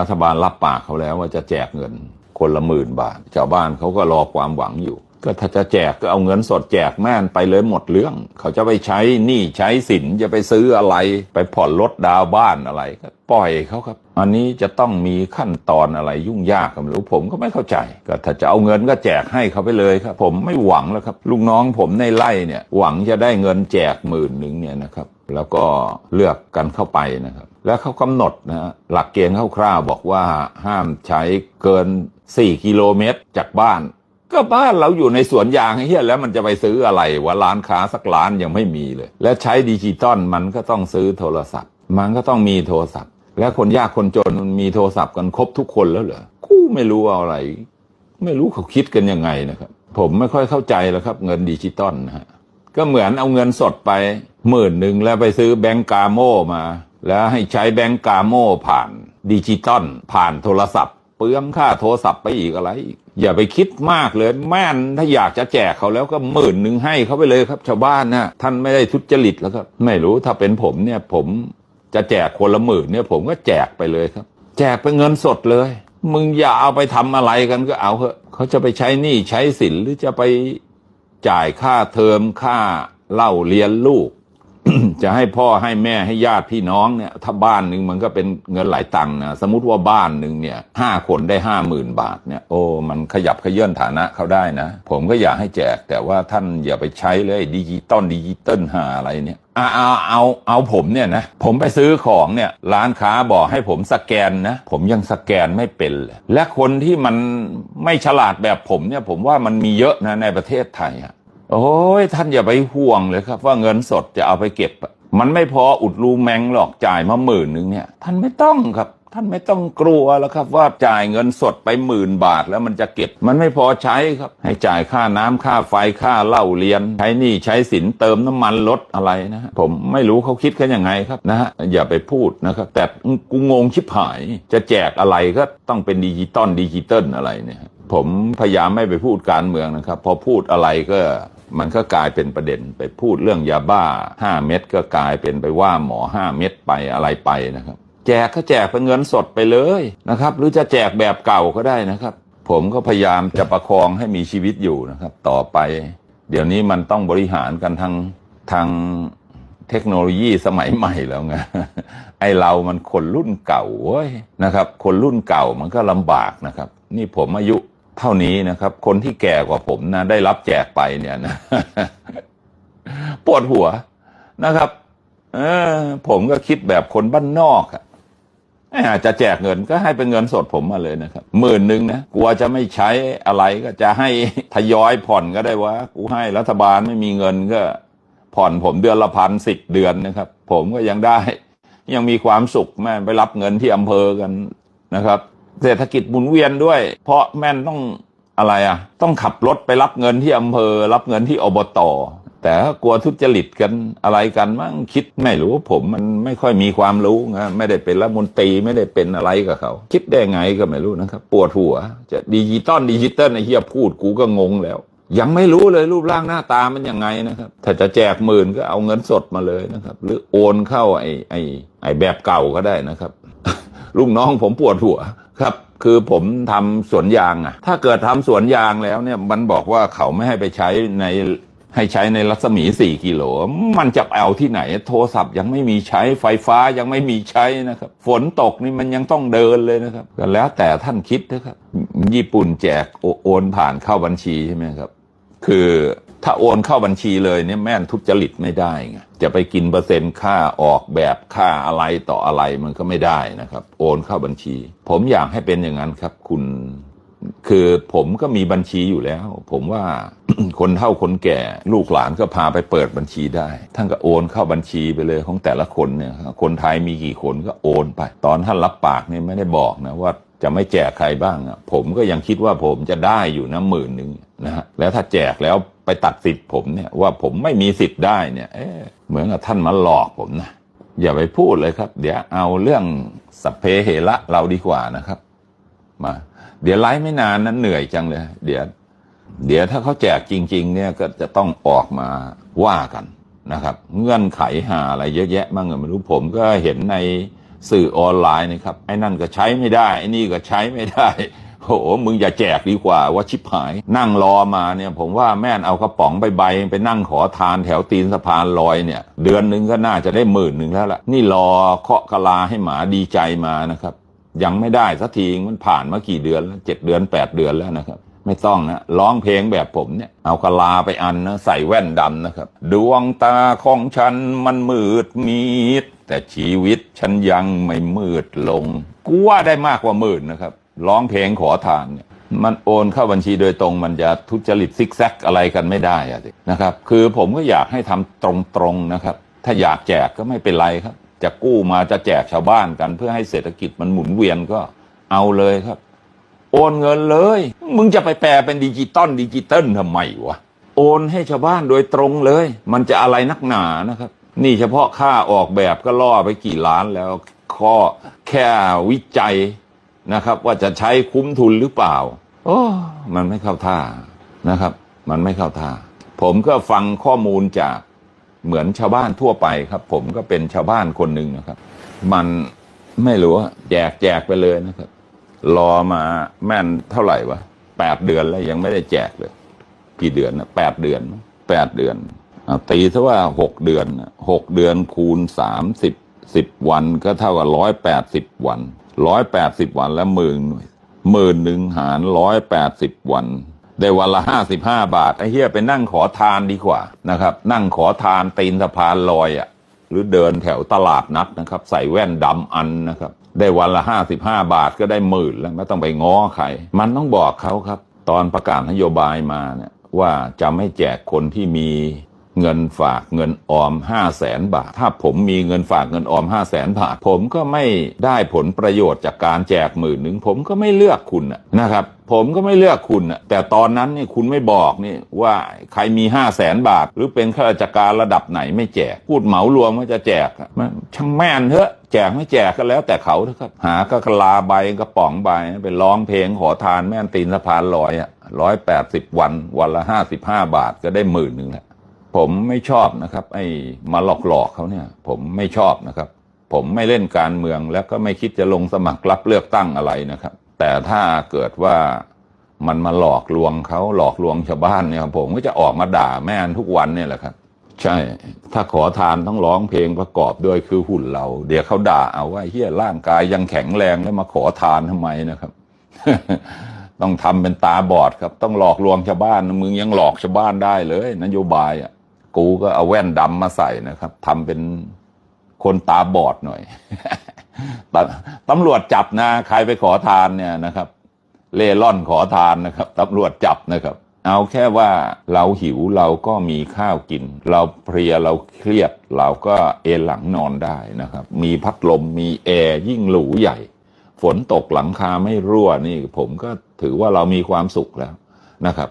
รัฐบาลรับปากเขาแล้วว่าจะแจกเงินคนละหมื่นบาทชาวบ้านเขาก็รอความหวังอยู่ ก็ถ้าจะแจกก็เอาเงินสดแจกแม่นไปเลยหมดเรื่อง เขาจะไปใช้หนี้ใช้สินจะไปซื้ออะไร ไปผ่อนรถดาวบ้านอะไรก็ปล่อยเขาครับ อันนี้จะต้องมีขั้นตอนอะไรยุ่งยากกันไม่รู้ผมก็ไม่เข้าใจ ก็ถ้าจะเอาเงินก็แจกให้เขาไปเลยครับ ผมไม่หวังแล้วครับ ลูกน้องผมในไร่เนี่ยหวังจะได้เงินแจกหมื่นหนึ่งเนี่ยนะครับแล้วก็เลือกกันเข้าไปนะครับ แล้วเขากำหนดนะฮะหลักเกณฑ์คร่าวๆบอกว่าห้ามใช้เกิน 4 กิโลเมตรจากบ้าน ก็บ้านเราอยู่ในสวนยางเฮียแล้วมันจะไปซื้ออะไรวะร้านค้าสักร้านยังไม่มีเลย และใช้ดิจิตอลมันก็ต้องซื้อโทรศัพท์ มันก็ต้องมีโทรศัพท์ และคนยากคนจนมันมีโทรศัพท์กันครบทุกคนแล้วเหรอกูไม่รู้ว่าอะไร ไม่รู้เขาคิดกันยังไงนะครับ ผมไม่ค่อยเข้าใจแล้วครับ เงินดิจิตอลนะฮะก็เหมือนเอาเงินสดไปหมื่นหนึ่งแล้วไปซื้อแบงก์กาโมมา แล้วให้ใช้แบงก์กาโมผ่านดิจิตอลผ่านโทรศัพท์ เปลืองค่าโทรศัพท์ไปอีกอะไรอีก อย่าไปคิดมากเลย แม่นถ้าอยากจะแจกเขาแล้วก็หมื่นหนึ่งให้เขาไปเลยครับ ชาวบ้านนะท่านไม่ได้ทุจริตแล้วครับไม่รู้ถ้าเป็นผมเนี่ย ผมจะแจกคนละหมื่นเนี่ย ผมก็แจกไปเลยครับ แจกเป็นเงินสดเลย มึงอย่าเอาไปทำอะไรกันก็เอาเถอะเขาจะไปใช้หนี้ใช้สินหรือจะไปจ่ายค่าเทอมค่าเล่าเรียนลูก จะให้พ่อให้แม่ให้ญาติพี่น้องเนี่ยถ้าบ้านหนึ่งมันก็เป็นเงินหลายตังค์นะสมมติว่าบ้านหนึ่งเนี่ยห้าคนได้ห้าหมื่นบาทเนี่ยโอ้มันขยับขยื่นฐานะเขาได้นะ ผมก็อยากให้แจก แต่ว่าท่านอย่าไปใช้เลยดิจิตอลดิจิตอลหาอะไรเนี่ยเอาเอาเอาเอาผมเนี่ยนะผมไปซื้อของเนี่ยร้านค้าบอกให้ผมสแกนนะผมยังสแกนไม่เป็นเลยและคนที่มันไม่ฉลาดแบบผมเนี่ยผมว่ามันมีเยอะนะในประเทศไทยอะ โอ้ยท่านอย่าไปห่วงเลยครับ ว่าเงินสดจะเอาไปเก็บ มันไม่พออุดรูแมงหรอกจ่ายมาหมื่นหนึ่งเนี่ย ท่านไม่ต้องครับ ท่านไม่ต้องกลัวแล้วครับ ว่าจ่ายเงินสดไปหมื่นบาทแล้วมันจะเก็บ มันไม่พอใช้ครับ ให้จ่ายค่าน้ำค่าไฟค่าเหล้าเรียนใช้หนี้ใช้สินเติมน้ำมันรถอะไรนะฮะผมไม่รู้เขาคิดกันยังไงครับนะฮะอย่าไปพูดนะครับ แต่กูงงชิบหาย จะแจกอะไรก็ต้องเป็นดิจิตอลดิจิตอลอะไรเนี่ยผมพยายามไม่ไปพูดการเมืองนะครับ พอพูดอะไรก็ มันก็กลายเป็นประเด็นไปพูดเรื่องยาบ้า 5 เม็ดก็กลายเป็นไปว่าหมอ 5 เม็ดไปอะไรไปนะครับ แจกก็แจกเป็นเงินสดไปเลยนะครับ หรือจะแจกแบบเก่าก็ได้นะครับ ผมก็พยายามจะประคองให้มีชีวิตอยู่นะครับ ต่อไป เดี๋ยวนี้มันต้องบริหารกันทางทางเทคโนโลยีสมัยใหม่แล้วไงไอเรามันคนรุ่นเก่าเว้ยนะครับ คนรุ่นเก่ามันก็ลำบากนะครับ นี่ผมอายุ เท่านี้นะครับ คนที่แก่กว่าผมนะ ได้รับแจกไปเนี่ยนะปวดหัวนะครับ เออ ผมก็คิดแบบคนบ้านนอกอะอาจจะแจกเงินก็ให้เป็นเงินสดผมมาเลยนะครับหมื่นหนึ่งนะกลัวจะไม่ใช้อะไรก็จะให้ทยอยผ่อนก็ได้วะกูให้รัฐบาลไม่มีเงินก็ ผ่อนผมเดือนละพันสิบเดือนนะครับ ผมก็ยังได้ ยังมีความสุขแม่ไปรับเงินที่อำเภอกันนะครับ เศรษฐกิจหมุนเวียนด้วย เพราะแม่นต้องอะไรอะ ต้องขับรถไปรับเงินที่อำเภอ รับเงินที่อบตแต่ถ้ากลัวทุจริตกันอะไรกันมั่งคิดไม่รู้ผมมันไม่ค่อยมีความรู้นะไม่ได้เป็นรัฐมนตรีไม่ได้เป็นอะไรกับเขา คิดได้ไงก็ไม่รู้นะครับ ปวดหัว จะดิจิตอลดิจิตอลไอ้เฮียพูดกูก็งงแล้ว ยังไม่รู้เลยรูปร่างหน้าตามันยังไงนะครับ ถ้าจะแจกหมื่นก็เอาเงินสดมาเลยนะครับ หรือโอนเข้าไอ้ไอ้ไอ้แบบเก่าก็ได้นะครับลูกน้องผมปวดหัว ครับคือผมทำสวนยางอะถ้าเกิดทำสวนยางแล้วเนี่ยมันบอกว่าเขาไม่ให้ไปใช้ในให้ใช้ในรัศมี 4 กิโล มันจะเอาที่ไหน โทรศัพท์ยังไม่มีใช้ ไฟฟ้ายังไม่มีใช้นะครับ ฝนตกนี่มันยังต้องเดินเลยนะครับก็แล้วแต่ท่านคิดนะครับ ญี่ปุ่นแจกโอโอนผ่านเข้าบัญชีใช่ไหมครับ คือ ถ้าโอนเข้าบัญชีเลยเนี่ยแม่นทุจริตไม่ได้ไงจะไปกินเปอร์เซ็นต์ค่าออกแบบค่าอะไรต่ออะไรมันก็ไม่ได้นะครับ โอนเข้าบัญชี ผมอยากให้เป็นอย่างนั้นครับ คุณ คือผมก็มีบัญชีอยู่แล้ว ผมว่าคนเฒ่าคนแก่ลูกหลานก็พาไปเปิดบัญชีได้ ท่านก็โอนเข้าบัญชีไปเลยของแต่ละคนเนี่ยคนไทยมีกี่คนก็โอนไป ตอนท่านรับปากเนี่ยไม่ได้บอกนะว่าจะไม่แจกใครบ้างอะผมก็ยังคิดว่าผมจะได้อยู่นะหมื่นหนึ่งนะฮะแล้วถ้าแจกแล้ว ไปตัดสิทธิ์ผมเนี่ยว่าผมไม่มีสิทธิ์ได้เนี่ยเอ๊เหมือนกับท่านมาหลอกผมนะอย่าไปพูดเลยครับ เดี๋ยวเอาเรื่องสัพเพเหระเราดีกว่านะครับ มา เดี๋ยวไลฟ์ไม่นานนั้นเหนื่อยจังเลย เดี๋ยว เดี๋ยวถ้าเขาแจกจริง ๆ เนี่ยก็จะต้องออกมาว่ากันนะครับ เงื่อนไขหาอะไรเยอะแยะบ้างก็ไม่รู้ผมก็เห็นในสื่อออนไลน์นะครับไอ้นั่นก็ใช้ไม่ได้ไอ้นี่ก็ใช้ไม่ได้ โอ้โหมึงอย่าแจกดีกว่าว่าชิบหาย นั่งรอมาเนี่ย ผมว่าแม่นเอากระป๋องใบใบไปนั่งขอทานแถวตีนสะพานลอยเนี่ย เดือนหนึ่งก็น่าจะได้หมื่นหนึ่งแล้วล่ะ นี่รอเคาะกะลาให้หมาดีใจมานะครับ ยังไม่ได้สักทีมันผ่านมากี่เดือนแล้วเจ็ดเดือนแปดเดือนแล้วนะครับไม่ต้องนะร้องเพลงแบบผมเนี่ย เอากะลาไปอันนะใส่แว่นดำนะครับ ดวงตาของฉันมันมืดมิด แต่ชีวิตฉันยังไม่มืดลงกูว่าได้มากกว่าหมื่นนะครับ ร้องเพลงขอทานเนี่ยมันโอนเข้าบัญชีโดยตรงมันจะทุจริตซิกแซกอะไรกันไม่ได้อะสินะครับ คือผมก็อยากให้ทำตรงๆนะครับ ถ้าอยากแจกก็ไม่เป็นไรครับ จะกู้มาจะแจกชาวบ้านกัน เพื่อให้เศรษฐกิจมันหมุนเวียนก็เอาเลยครับ โอนเงินเลย มึงจะไปแปลเป็นดิจิตอลดิจิตอลทำไมวะโอนให้ชาวบ้านโดยตรงเลย มันจะอะไรนักหนานะครับ นี่เฉพาะค่าออกแบบก็ล่อไปกี่ล้านแล้วข้อแค่วิจัย นะครับ ว่าจะใช้คุ้มทุนหรือเปล่า โอ้มันไม่เข้าท่านะครับ มันไม่เข้าท่า ผมก็ฟังข้อมูลจากเหมือนชาวบ้านทั่วไปครับ ผมก็เป็นชาวบ้านคนหนึ่งนะครับ มันไม่รู้อะแจกแจกไปเลยนะครับ รอมาแม่นเท่าไหร่วะแปดเดือนแล้วยังไม่ได้แจกเลย กี่เดือนนะแปดเดือนแปดเดือนอตีซะว่าหกเดือนหกเดือนคูณสามสิบสิบวันก็เท่ากับร้อยแปดสิบวัน ร้อยแปดสิบวันแล้วหมื่นหน่วยหมื่นหนึ่งหารร้อยแปดสิบวัน ได้วันละห้าสิบห้าบาท ไอ้เฮียไปนั่งขอทานดีกว่านะครับ นั่งขอทานตีนสะพานลอยอะ หรือเดินแถวตลาดนัดนะครับ ใส่แว่นดำอันนะครับ ได้วันละห้าสิบห้าบาทก็ได้หมื่นแล้วไม่ต้องไปง้อใคร มันต้องบอกเขาครับ ตอนประกาศนโยบายมาเนี่ยว่าจะไม่แจกคนที่มี เงินฝากเงินออมห้าแสนบาท ถ้าผมมีเงินฝากเงินออมห้าแสนบาท ผมก็ไม่ได้ผลประโยชน์จากการแจกหมื่นหนึ่งผมก็ไม่เลือกคุณนะครับผมก็ไม่เลือกคุณนะแต่ตอนนั้นนี่คุณไม่บอกนี่ว่าใครมีห้าแสนบาท หรือเป็นข้าราชการระดับไหนไม่แจก พูดเหมารวมว่าจะแจกมันช่างแม่นเถอะแจกไม่แจกก็แล้วแต่เขาเถอะครับ หากกะลาใบกระป๋องใบไปร้องเพลงขอทานแม่นตีนสะพานลอยอะร้อยแปดสิบวัน วันละห้าสิบห้าบาทก็ได้หมื่นหนึ่งแล้ว ผมไม่ชอบนะครับ ไอ้มาหลอกหลอกเขาเนี่ย ผมไม่ชอบนะครับ ผมไม่เล่นการเมืองแล้วก็ไม่คิดจะลงสมัครรับเลือกตั้งอะไรนะครับ แต่ถ้าเกิดว่ามันมาหลอกลวงเขาหลอกลวงชาวบ้านเนี่ยผมก็จะออกมาด่าแม่นทุกวันเนี่ยแหละครับ ใช่ ถ้าขอทานต้องร้องเพลงประกอบด้วยคือหุ่นเรา เดี๋ยวเขาด่าเอาว่าเฮียร่างกายยังแข็งแรงแล้วมาขอทานทำไมนะครับ ต้องทำเป็นตาบอดครับ ต้องหลอกลวงชาวบ้านมึงยังหลอกชาวบ้านได้เลย นโยบายอะ กูก็เอาแว่นดำมาใส่นะครับทำเป็นคนตาบอดหน่อยตตำรวจจับนะ ใครไปขอทานเนี่ยนะครับ เล่ร่อนขอทานนะครับตำรวจจับนะครับ เอาแค่ว่าเราหิวเราก็มีข้าวกิน เราเพลียเราเครียด เราก็เอนหลังนอนได้นะครับ มีพัดลมมีแอร์ยิ่งหรูใหญ่ ฝนตกหลังคาไม่รั่วนี่ผมก็ถือว่าเรามีความสุขแล้วนะครับ